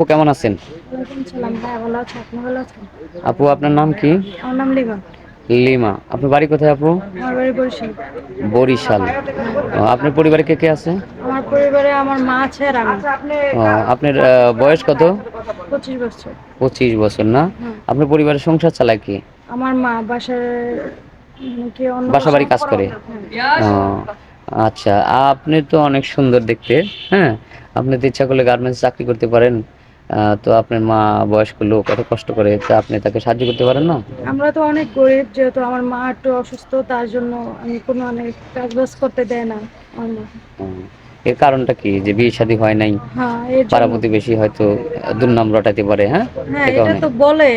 আপু কেমন আছেন? আপু আপনার নাম কি? আমার নাম লিমা। লিমা। আপনার বাড়ি কোথায় আপু? আমার বাড়ি বরিশাল। আপনার পরিবারে কে কে আছে? আমার পরিবারে আমার মা আছে আর আমি। আপনার বয়স কত? পঁচিশ বছর। পঁচিশ বছর না? আপনার পরিবারের সংসার চালায় কি? আমার মা বাসার বাসা বাড়ি কাজ করে? আচ্ছা আপনি তো অনেক সুন্দর দেখতে হ্যাঁ? আপনি তো ইচ্ছা করলে গার্মেন্টস চাকরি করতে পারেন। তো আপনার মা বয়স্ক লোক এত কষ্ট করে তা আপনি তাকে সাহায্য করতে পারেন না? আমরা তো অনেক গরিব যেহেতু আমার মা একটু অসুস্থ তার জন্য আমি কোনো অনেক কাজ বাজ করতে দেয় না আমার। এর কারণটা কি? যে বিয়ে শাদী হয় নাই হ্যাঁ এর পাড়া প্রতিবেশী হয়তো দুর্নাম রটাতে পারে হ্যাঁ? হ্যাঁ এ এটা কারণে। তো বলে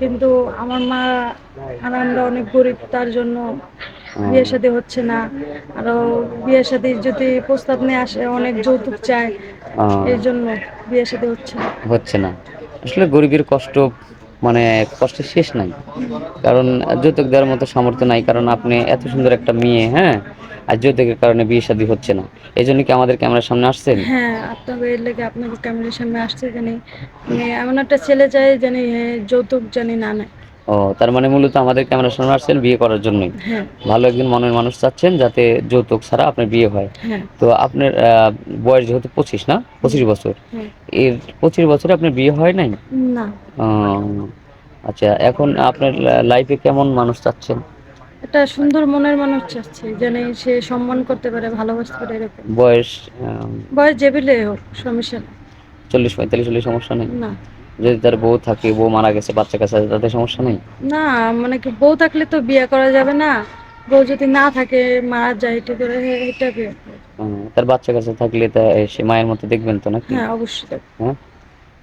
কিন্তু আমার মা আর আমরা অনেক গরিব তার জন্য বিয়ে শাদী হচ্ছে না। আরও বিয়ে শাদী যদি প্রস্তাব নিয়ে আসে অনেক যৌতুক চায় আহ, এই জন্য। বিয়ে শাদী হচ্ছে না? হচ্ছে না। আসলে গরিবের কষ্ট মানে কষ্টের শেষ নাই। কারণ যৌতুক দেওয়ার মতো সামর্থ্য নাই কারণ আপনি এত সুন্দর একটা মেয়ে হ্যাঁ? আর যৌতুকের কারণে বিয়ে শাদী হচ্ছে না। এই জন্য কি আমাদের ক্যামেরার সামনে আসছেন? হ্যাঁ আপনাদের লেগে আপনাকে ক্যামেরার সামনে আসছে জানি। মানে এমন একটা ছেলে চাই জানি যৌতুক জানি না নেয়। ও তার মানে মূলত আমাদের ক্যামেরার সামনে আসছেন বিয়ে করার জন্যই। হ্যাঁ। ভালো একজন মনের মানুষ চাচ্ছেন যাতে যৌতুক ছাড়া আপনার বিয়ে হয়। হ্যাঁ। তো আপনার বয়স যেহেতু পঁচিশ না? পঁচিশ বছর। হ্যাঁ। এর পঁচিশ বছরে আপনার বিয়ে হয় নাই? আচ্ছা এখন আপনার লাইফে কেমন মানুষ চাচ্ছেন? একটা সুন্দর মনের মানুষ চাচ্ছি জানি সে সম্মান করতে পারে ভালোবাসতে পারে এরকম। বয়স বয়স জেবিলে হোক সমস্যা চল্লিশ পঁয়তাল্লিশ হলে সমস্যা নেই? না। যদি তার বউ থাকে বউ মারা গেছে বাচ্চা কাছে তাতে সমস্যা নেই? না মানে কি বউ থাকলে তো বিয়ে করা যাবে না। বউ যদি না থাকে মারা যায় করে এটা বিয়ে তার বাচ্চা কাছে থাকলে তা সে মায়ের মতো দেখবেন তো নাকি? হ্যাঁ অবশ্যই হ্যাঁ?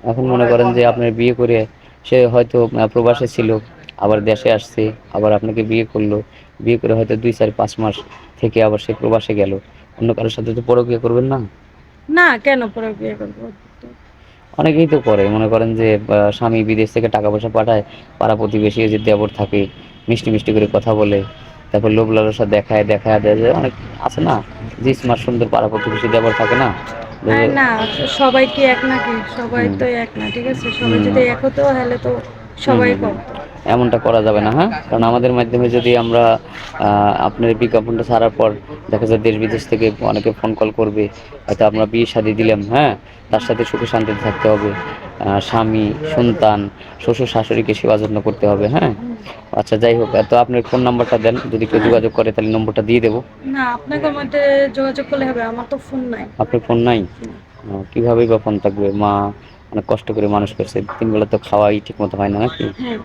এখন মনে করেন যে আপনার বিয়ে করে সে হয়তো প্রবাসে ছিল আবার দেশে আসছে আবার আপনাকে বিয়ে করল। বিয়ে করে হয়তো দুই চার পাঁচ মাস থেকে আবার সে প্রবাসে গেল। অন্য কারোর সাথে তো পরকিয়া করবেন না? না কেন পরে বিয়ে করব? অনেকেই তো করে। মনে করেন যে স্বামী বিদেশ থেকে টাকা পয়সা পাঠায় পাড়া প্রতিবেশী যে দেবর থাকে মিষ্টি মিষ্টি করে কথা বলে তারপর লোভ লালসা দেখায় দেখায় দেয় যে অনেক আছে না? যে স্মার্ট সুন্দর পাড়া প্রতিবেশী দেবর থাকে না? না সবাই কি এক নাকি? সবাই তো এক না ঠিক আছে? সবাই যদি এক হতো তাহলে তো সবাই এমনটা করা যাবে না হ্যাঁ? কারণ আমাদের মাধ্যমে যদি আমরা আপনার বিজ্ঞাপনটা ছাড়ার পর দেখা যায় দেশ বিদেশ থেকে অনেকে ফোন কল করবে হয়তো আমরা বিয়ে শাদি দিলাম হ্যাঁ? তার সাথে সুখে শান্তিতে থাকতে হবে স্বামী সন্তান শ্বশুর শাশুড়িকে সেবা যত্ন করতে হবে হ্যাঁ? আচ্ছা যাই হোক তো আপনার ফোন নাম্বারটা দেন যদি কেউ যোগাযোগ করে তাহলে নম্বরটা দিয়ে দেবো। না আপনাকে যোগাযোগ করলে হবে আমার তো ফোন নাই। আপনার ফোন নাই? কিভাবেই বা ফোন থাকবে? মা অনেক কষ্ট করে মানুষ করছে। তিন বেলা তো খাওয়াই ঠিক মতো হয় না নাকি? হ্যাঁ।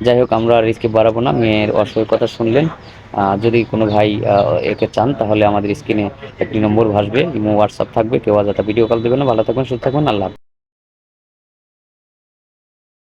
যাই হোক আমরা রিস্কে বাড়াবো না। মেয়ের অসহায় কথা শুনলেন। আহ, যদি কোনো ভাই আহ, একে চান তাহলে আমাদের স্ক্রিনে একটি নম্বর ভাসবে। ইমো হোয়াটসঅ্যাপ থাকবে। কেউ যাতে ভিডিও কল দেবেন না। ভালো থাকবেন সুস্থ থাকবেন। আল্লাহ।